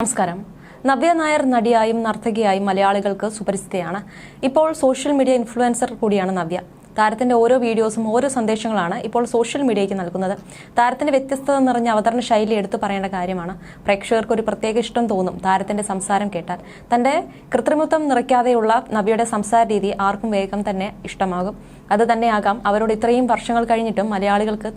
നമസ്കാരം. നവ്യ നായർ നടിയായും നർത്തകിയായും മലയാളികൾക്ക് സുപരിചിതയാണ്. ഇപ്പോൾ സോഷ്യൽ മീഡിയ ഇൻഫ്ലുവൻസർ കൂടിയാണ് നവ്യ. താരത്തിന്റെ ഓരോ വീഡിയോസും ഓരോ സന്ദേശങ്ങളാണ് ഇപ്പോൾ സോഷ്യൽ മീഡിയയ്ക്ക് നൽകുന്നത്. താരത്തിന്റെ വ്യത്യസ്തത നിറഞ്ഞ അവതരണ ശൈലി എടുത്തു പറയേണ്ട കാര്യമാണ്. പ്രേക്ഷകർക്ക് ഒരു പ്രത്യേക ഇഷ്ടം തോന്നും താരത്തിന്റെ സംസാരം കേട്ടാൽ. തന്റെ കൃത്രിമത്വം നിറയ്ക്കാതെയുള്ള നവ്യയുടെ സംസാര രീതി ആർക്കും വേഗം തന്നെ ഇഷ്ടമാകും. അത് തന്നെയാകാം അവരോട് ഇത്രയും വർഷങ്ങൾ കഴിഞ്ഞിട്ടും മലയാളികൾക്ക്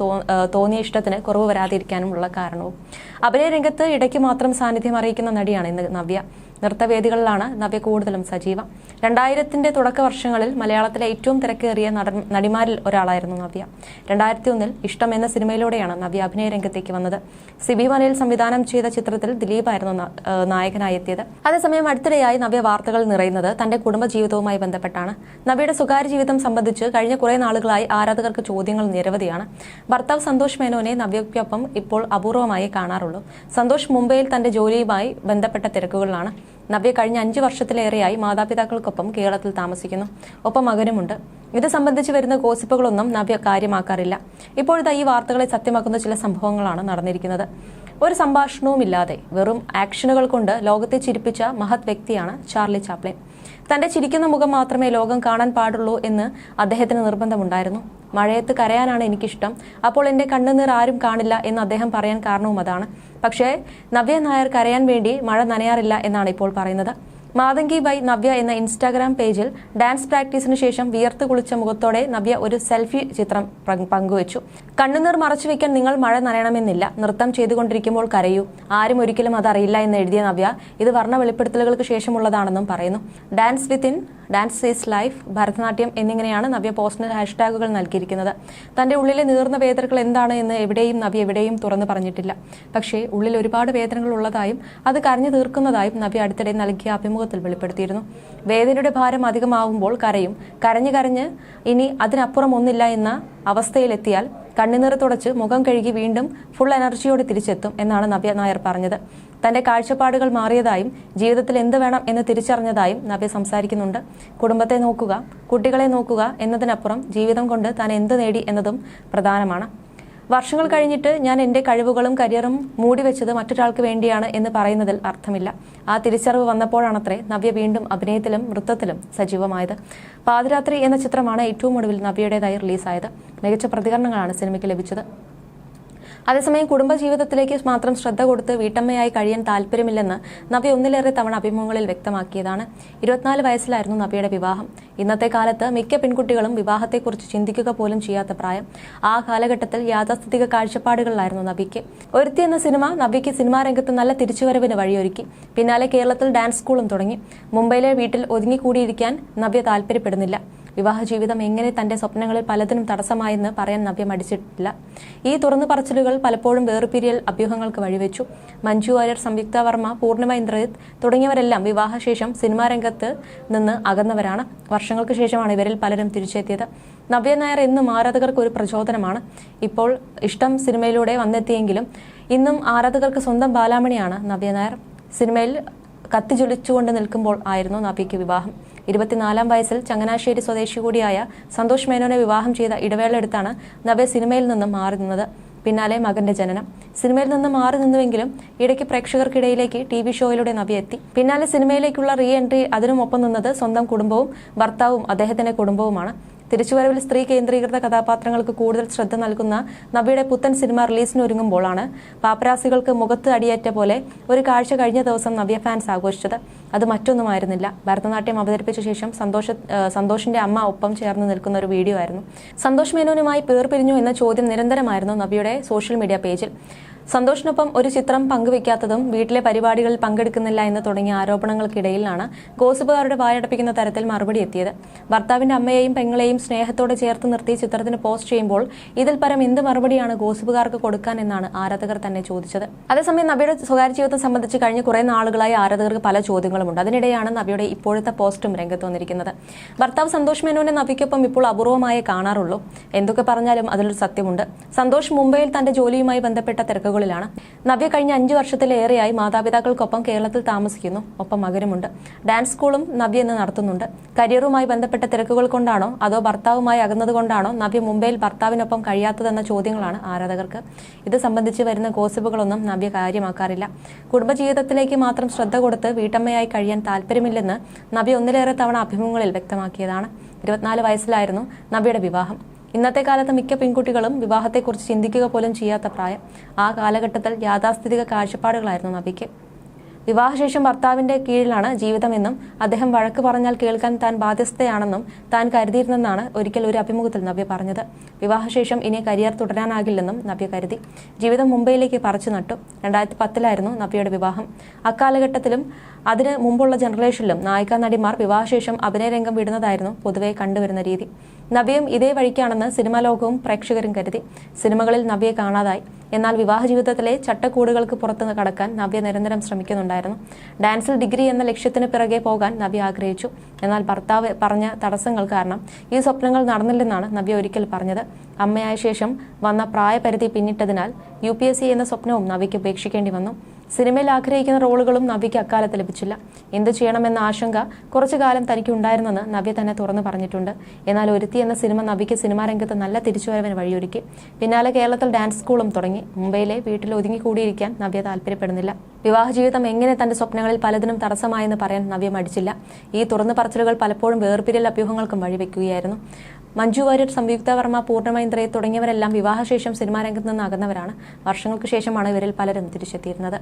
തോന്നിയ ഇഷ്ടത്തിന് കുറവ് വരാതിരിക്കാനുമുള്ള കാരണവും. അഭിനയ രംഗത്ത് ഇടയ്ക്ക് മാത്രം സാന്നിധ്യം അറിയിക്കുന്ന നടിയാണ് ഇന്ന് നവ്യ. നൃത്തവേദികളിലാണ് നവ്യ കൂടുതലും സജീവം. രണ്ടായിരത്തിന്റെ തുടക്ക വർഷങ്ങളിൽ മലയാളത്തിലെ ഏറ്റവും തിരക്കേറിയ നടിമാരിൽ ഒരാളായിരുന്നു നവ്യ. രണ്ടായിരത്തി ഒന്നിൽ ഇഷ്ടം എന്ന സിനിമയിലൂടെയാണ് നവ്യ അഭിനയ രംഗത്തേക്ക് വന്നത്. സിബി മനയിൽ സംവിധാനം ചെയ്ത ചിത്രത്തിൽ ദിലീപായിരുന്നു നായകനായി എത്തിയത് അതേസമയം അടുത്തിടെയായി നവ്യ വാർത്തകൾ നിറയുന്നത് തന്റെ കുടുംബജീവിതവുമായി ബന്ധപ്പെട്ടാണ്. നവ്യയുടെ സ്വകാര്യ ജീവിതം സംബന്ധിച്ച് കഴിഞ്ഞ കുറെ നാളുകളായി ആരാധകർക്ക് ചോദ്യങ്ങൾ നിരവധിയാണ്. ഭർത്താവ് സന്തോഷ് മേനോനെ നവ്യയ്ക്കൊപ്പം ഇപ്പോൾ അപൂർവമായി കാണാറുള്ളൂ. സന്തോഷ് മുംബൈയിൽ തന്റെ ജോലിയുമായി ബന്ധപ്പെട്ട തിരക്കുകളിലാണ്. നവ്യ കഴിഞ്ഞ അഞ്ച് വർഷത്തിലേറെയായി മാതാപിതാക്കൾക്കൊപ്പം കേരളത്തിൽ താമസിക്കുന്നു. ഒപ്പം മകനുമുണ്ട്. ഇത് സംബന്ധിച്ച് വരുന്ന ഗോസിപ്പുകളൊന്നും നവ്യ കാര്യമാക്കാറില്ല. ഇപ്പോഴത്തെ ഈ വാർത്തകളെ സത്യമാക്കുന്ന ചില സംഭവങ്ങളാണ് നടന്നിരിക്കുന്നത്. ഒരു സംഭാഷണവുമില്ലാതെ വെറും ആക്ഷനുകൾ കൊണ്ട് ലോകത്തെ ചിരിപ്പിച്ച മഹത് വ്യക്തിയാണ് ചാർലി ചാപ്ലിൻ. തന്റെ ചിരിക്കുന്ന മുഖം മാത്രമേ ലോകം കാണാൻ പാടുള്ളൂ എന്ന് അദ്ദേഹത്തിന് നിർബന്ധമുണ്ടായിരുന്നു. മഴയത്ത് കരയാനാണ് എനിക്കിഷ്ടം. അപ്പോൾ എന്റെ കണ്ണുനീർ ആരും കാണില്ല എന്ന് അദ്ദേഹം പറയാൻ കാരണവും അതാണ്. പക്ഷേ നവ്യ നായർ കരയാൻ വേണ്ടി മഴ നനയാറില്ല എന്നാണ് ഇപ്പോൾ പറയുന്നത്. മാതങ്കി ബൈ നവ്യ എന്ന ഇൻസ്റ്റാഗ്രാം പേജിൽ ഡാൻസ് പ്രാക്ടീസിന് ശേഷം വിയർത്ത് കുളിച്ച മുഖത്തോടെ നവ്യ ഒരു സെൽഫി ചിത്രം പങ്ക് പങ്കുവച്ചു. കണ്ണുനീർ മറച്ചു വെക്കാൻ നിങ്ങൾ മഴ നനയണമെന്നില്ല. നൃത്തം ചെയ്തുകൊണ്ടിരിക്കുമ്പോൾ കരയൂ. ആരും ഒരിക്കലും അതറിയില്ല എന്ന് എഴുതിയ നവ്യ ഇത് വർണ വെളിപ്പെടുത്തലുകൾക്ക് ശേഷമുള്ളതാണെന്നും പറയുന്നു. Dance within dance is life Bharatanatyam എന്നിങ്ങനെയാണ് നവ്യ പോസ്റ്റിന് ഹാഷ്ടാഗുകൾ നൽകിയിരിക്കുന്നത്. തന്റെ ഉള്ളിലെ നീർന്ന വേദനകൾ എന്താണ് എന്ന് എവിടെയും നവ്യ എവിടെയും തുറന്നു പറഞ്ഞിട്ടില്ല. പക്ഷേ ഉള്ളിൽ ഒരുപാട് വേദനകൾ ഉള്ളതായും അത് കരഞ്ഞു തീർക്കുന്നതായും നവ്യ അടുത്തിടെ നൽകിയ അഭിമുഖത്തിൽ വെളിപ്പെടുത്തിയിരുന്നു. വേദനയുടെ ഭാരം അധികമാവുമ്പോൾ കരയും. കരഞ്ഞു കരഞ്ഞ് ഇനി അതിനപ്പുറം ഒന്നില്ല എന്ന അവസ്ഥയിലെത്തിയാൽ കണ്ണുനീർ തുടച്ച് മുഖം കഴുകി വീണ്ടും ഫുൾ എനർജിയോടെ തിരിച്ചെത്തും എന്നാണ് നവ്യ നായർ പറഞ്ഞത്. തന്റെ കാഴ്ചപ്പാടുകൾ മാറിയതായും ജീവിതത്തിൽ എന്ത് വേണം എന്ന് തിരിച്ചറിഞ്ഞതായും നവ്യ സംസാരിക്കുന്നുണ്ട്. കുടുംബത്തെ നോക്കുക കുട്ടികളെ നോക്കുക എന്നതിനപ്പുറം ജീവിതം കൊണ്ട് താൻ എന്ത് നേടി എന്നതും പ്രധാനമാണ്. വർഷങ്ങൾ കഴിഞ്ഞിട്ട് ഞാൻ എന്റെ കഴിവുകളും കരിയറും മൂടി മൂടിവെച്ചത് മറ്റൊരാൾക്ക് വേണ്ടിയാണ് എന്ന് പറയുന്നതിൽ അർത്ഥമില്ല. ആ തിരിച്ചറിവ് വന്നപ്പോഴാണത്രേ നവ്യ വീണ്ടും അഭിനയത്തിലും നൃത്തത്തിലും സജീവമായത്. പാതിരാത്രി എന്ന ചിത്രമാണ് ഏറ്റവും ഒടുവിൽ നവ്യയുടേതായി റിലീസായത്. മികച്ച പ്രതികരണങ്ങളാണ് സിനിമയ്ക്ക് ലഭിച്ചത്. അതേസമയം കുടുംബജീവിതത്തിലേക്ക് മാത്രം ശ്രദ്ധ കൊടുത്ത് വീട്ടമ്മയായി കഴിയാൻ താല്പര്യമില്ലെന്ന് നവ്യ ഒന്നിലേറെ തവണ അഭിമുഖങ്ങളിൽ വ്യക്തമാക്കിയതാണ്. ഇരുപത്തിനാല് വയസ്സിലായിരുന്നു നവ്യയുടെ വിവാഹം. ഇന്നത്തെ കാലത്ത് മിക്ക പെൺകുട്ടികളും വിവാഹത്തെക്കുറിച്ച് ചിന്തിക്കുക പോലും ചെയ്യാത്ത പ്രായം. ആ കാലഘട്ടത്തിൽ യാഥാസ്ഥിതിക കാഴ്ചപ്പാടുകളിലായിരുന്നു നബിക്ക് ഒരുത്തി എന്ന സിനിമ നബിക്ക് സിനിമാ രംഗത്ത് നല്ല തിരിച്ചുവരവിന് വഴിയൊരുക്കി. പിന്നാലെ കേരളത്തിൽ ഡാൻസ് സ്കൂളും തുടങ്ങി. മുംബൈയിലെ വീട്ടിൽ ഒതുങ്ങിക്കൂടിയിരിക്കാൻ നവ്യ താല്പര്യപ്പെടുന്നില്ല. വിവാഹ ജീവിതം എങ്ങനെ തന്റെ സ്വപ്നങ്ങളിൽ പലതിനും തടസ്സമായെന്ന് പറയാൻ നവ്യ മടിച്ചിട്ടില്ല. ഈ തുറന്നു പറച്ചിലുകൾ പലപ്പോഴും വേർപിരിയൽ അഭ്യൂഹങ്ങൾക്ക് വഴിവെച്ചു. മഞ്ജു വാര്യർ സംയുക്ത വർമ്മ പൂർണിമ ഇന്ദ്രജിത്ത് തുടങ്ങിയവരെല്ലാം വിവാഹശേഷം സിനിമാ രംഗത്ത് നിന്ന് അകന്നവരാണ്. വർഷങ്ങൾക്ക് ശേഷമാണ് ഇവരിൽ പലരും തിരിച്ചെത്തിയത്. നവ്യ നായർ എന്നും ആരാധകർക്ക് ഒരു പ്രചോദനമാണ്. ഇപ്പോൾ ഇഷ്ടം സിനിമയിലൂടെ വന്നെത്തിയെങ്കിലും ഇന്നും ആരാധകർക്ക് സ്വന്തം ബാലാമണിയാണ് നവ്യ നായർ. സിനിമയിൽ കത്തിജ്വലിച്ചുകൊണ്ട് നിൽക്കുമ്പോൾ ആയിരുന്നു നവ്യയ്ക്ക് വിവാഹം. ഇരുപത്തിനാലാം വയസ്സിൽ ചങ്ങനാശ്ശേരി സ്വദേശി കൂടിയായ സന്തോഷ് മേനോനെ വിവാഹം ചെയ്ത ഇടവേള എടുത്താണ് നവ്യ സിനിമയിൽ നിന്നും മാറി നിന്നത്. പിന്നാലെ മകന്റെ ജനനം. സിനിമയിൽ നിന്ന് മാറി നിന്നുവെങ്കിലും ഇടയ്ക്ക് പ്രേക്ഷകർക്കിടയിലേക്ക് ടി വി ഷോയിലൂടെ നവ്യ എത്തി. പിന്നാലെ സിനിമയിലേക്കുള്ള റീ എൻട്രി അതിനുമൊപ്പം നിന്നത് സ്വന്തം കുടുംബവും ഭർത്താവും അദ്ദേഹത്തിന്റെ കുടുംബവുമാണ്. തിരിച്ചുവരവിൽ സ്ത്രീ കേന്ദ്രീകൃത കഥാപാത്രങ്ങൾക്ക് കൂടുതൽ ശ്രദ്ധ നൽകുന്ന നബിയുടെ പുത്തൻ സിനിമ റിലീസിന് ഒരുങ്ങുമ്പോഴാണ് പാപ്പരാസികൾക്ക് മുഖത്ത് അടിയേറ്റ പോലെ ഒരു കാഴ്ച കഴിഞ്ഞ ദിവസം നവ്യ ഫാൻസ് ആഘോഷിച്ചത്. അത് മറ്റൊന്നുമായിരുന്നില്ല. ഭരതനാട്യം അവതരിപ്പിച്ച ശേഷം സന്തോഷ സന്തോഷിന്റെ അമ്മ ഒപ്പം ചേർന്ന് നിൽക്കുന്ന ഒരു വീഡിയോ ആയിരുന്നു. സന്തോഷ് മേനോനുമായി പേർ പിരിഞ്ഞു എന്ന ചോദ്യം നിരന്തരമായിരുന്നു നബിയുടെ സോഷ്യൽ മീഡിയ പേജിൽ. സന്തോഷിനൊപ്പം ഒരു ചിത്രം പങ്കുവെക്കാത്തതും വീട്ടിലെ പരിപാടികളിൽ പങ്കെടുക്കുന്നില്ല എന്ന് തുടങ്ങിയ ആരോപണങ്ങൾക്കിടയിലാണ് ഗോസിപ്പുകാരുടെ വായടപ്പിക്കുന്ന തരത്തിൽ മറുപടി എത്തിയത്. ഭർത്താവിന്റെ അമ്മയെയും പെങ്ങളെയും സ്നേഹത്തോടെ ചേർത്ത് നിർത്തി ചിത്രത്തിന് പോസ്റ്റ് ചെയ്യുമ്പോൾ ഇതിൽ പരം എന്ത് മറുപടിയാണ് ഗോസിപ്പുകാർക്ക് കൊടുക്കാൻ എന്നാണ് ആരാധകർ തന്നെ ചോദിച്ചത്. അതേസമയം നബിയുടെ സ്വകാര്യ ജീവിതം സംബന്ധിച്ച് കഴിഞ്ഞ കുറെ നാളുകളായി ആരാധകർക്ക് പല ചോദ്യങ്ങളുമുണ്ട്. അതിനിടെയാണ് നബിയുടെ ഇപ്പോഴത്തെ പോസ്റ്റും രംഗത്ത് വന്നിരിക്കുന്നത്. ഭർത്താവ് സന്തോഷ് മേനോനെ നബിക്കൊപ്പം ഇപ്പോൾ അപൂർവമായേ കാണാറുള്ളൂ. എന്തൊക്കെ പറഞ്ഞാലും അതിലൊരു സത്യമുണ്ട്. സന്തോഷ് മുംബൈയിൽ തന്റെ ജോലിയുമായി ബന്ധപ്പെട്ട തിരക്കുകൾ തിരക്കുകളിലാണ് നവ്യ കഴിഞ്ഞ അഞ്ചു വർഷത്തിലേറെയായി മാതാപിതാക്കൾക്കൊപ്പം കേരളത്തിൽ താമസിക്കുന്നു. ഒപ്പം മകരുമുണ്ട് ഡാൻസ് സ്കൂളും നവ്യ ഇന്ന് നടത്തുന്നുണ്ട്. കരിയറുമായി ബന്ധപ്പെട്ട തിരക്കുകൾ കൊണ്ടാണോ അതോ ഭർത്താവുമായി അകന്നതുകൊണ്ടാണോ നവ്യ മുംബൈയിൽ ഭർത്താവിനൊപ്പം കഴിയാത്തതെന്ന ചോദ്യങ്ങളാണ് ആരാധകർക്ക്. ഇത് സംബന്ധിച്ച് വരുന്ന ഗോസിപ്പുകളൊന്നും നവ്യ കാര്യമാക്കാറില്ല. കുടുംബജീവിതത്തിലേക്ക് മാത്രം ശ്രദ്ധ കൊടുത്ത് വീട്ടമ്മയായി കഴിയാൻ താല്പര്യമില്ലെന്ന് നവ്യ ഒന്നിലേറെ തവണ അഭിമുഖങ്ങളിൽ വ്യക്തമാക്കിയതാണ്. ഇരുപത്തിനാല് വയസ്സിലായിരുന്നു നവ്യയുടെ വിവാഹം. ഇന്നത്തെ കാലത്ത് മിക്ക പെൺകുട്ടികളും വിവാഹത്തെക്കുറിച്ച് ചിന്തിക്കുക പോലും ചെയ്യാത്ത പ്രായം. ആ കാലഘട്ടത്തിൽ യാഥാസ്ഥിതിക കാഴ്ചപ്പാടുകളായിരുന്നു നബിക്ക് വിവാഹശേഷം ഭർത്താവിന്റെ കീഴിലാണ് ജീവിതമെന്നും അദ്ദേഹം വഴക്ക് പറഞ്ഞാൽ കേൾക്കാൻ താൻ ബാധ്യസ്ഥയാണെന്നും താൻ കരുതിയിരുന്നെന്നാണ് ഒരിക്കൽ ഒരു അഭിമുഖത്തിൽ നവ്യ പറഞ്ഞത്. വിവാഹശേഷം ഇനി കരിയർ തുടരാനാകില്ലെന്നും നവ്യ കരുതി. ജീവിതം മുംബൈയിലേക്ക് പറിച്ചു നട്ടു. രണ്ടായിരത്തി പത്തിലായിരുന്നു നവ്യയുടെ വിവാഹം. അക്കാലഘട്ടത്തിലും അതിന് മുമ്പുള്ള ജനറേഷനിലും നായിക നടിമാർ വിവാഹശേഷം അഭിനയരംഗം വിടുന്നതായിരുന്നു പൊതുവെ കണ്ടുവരുന്ന രീതി. നവ്യയും ഇതേ വഴിക്കാണെന്ന് സിനിമാ ലോകവും പ്രേക്ഷകരും കരുതി. സിനിമകളിൽ നവ്യയെ കാണാതായി. എന്നാൽ വിവാഹ ജീവിതത്തിലെ ചട്ടക്കൂടുകൾക്ക് പുറത്ത് കടക്കാൻ നവ്യ നിരന്തരം ശ്രമിക്കുന്നുണ്ടായിരുന്നു. ഡാൻസിൽ ഡിഗ്രി എന്ന ലക്ഷ്യത്തിന് പിറകെ പോകാൻ നവ്യ ആഗ്രഹിച്ചു. എന്നാൽ ഭർത്താവ് പറഞ്ഞ തടസ്സങ്ങൾ കാരണം ഈ സ്വപ്നങ്ങൾ നടന്നില്ലെന്നാണ് നവ്യ ഒരിക്കൽ പറഞ്ഞത്. അമ്മയായ ശേഷം വന്ന പ്രായപരിധി പിന്നിട്ടതിനാൽ യു എന്ന സ്വപ്നവും നവ്യയ്ക്ക് ഉപേക്ഷിക്കേണ്ടി വന്നു. സിനിമയിൽ ആഗ്രഹിക്കുന്ന റോളുകളും നവ്യയ്ക്ക് അക്കാലത്ത് ലഭിച്ചില്ല. എന്ത് ചെയ്യണമെന്ന ആശങ്ക കുറച്ചു കാലം തനിക്ക് ഉണ്ടായിരുന്നെന്ന് നവ്യ തന്നെ തുറന്നു പറഞ്ഞിട്ടുണ്ട്. എന്നാൽ ഒരുത്തി എന്ന സിനിമ നവ്യയ്ക്ക് സിനിമാ രംഗത്ത് നല്ല തിരിച്ചുവരവിന് വഴിയൊരുക്കി. പിന്നാലെ കേരളത്തിൽ ഡാൻസ് സ്കൂളും തുടങ്ങി. മുംബൈയിലെ വീട്ടിൽ ഒതുങ്ങിക്കൂടിയിരിക്കാൻ നവ്യ താല്പര്യപ്പെടുന്നില്ല. വിവാഹ ജീവിതം എങ്ങനെ തന്റെ സ്വപ്നങ്ങളിൽ പലതിനും തടസ്സമായെന്ന് പറയാൻ നവ്യ മടിച്ചില്ല. ഈ തുറന്നു പറച്ചിലുകൾ പലപ്പോഴും വേർപിരിയൽ അഭ്യൂഹങ്ങൾക്കും വഴിവെക്കുകയായിരുന്നു. മഞ്ജു വാര്യർ സംയുക്ത വർമ്മ പൂർണമൈന്ദ്രയെ തുടങ്ങിയവരെല്ലാം വിവാഹശേഷം സിനിമാരംഗത്ത് നിന്ന് അകന്നവരാണ്. വർഷങ്ങൾക്ക് ശേഷമാണ് ഇവരിൽ പലരും തിരിച്ചെത്തിയിരുന്നത്.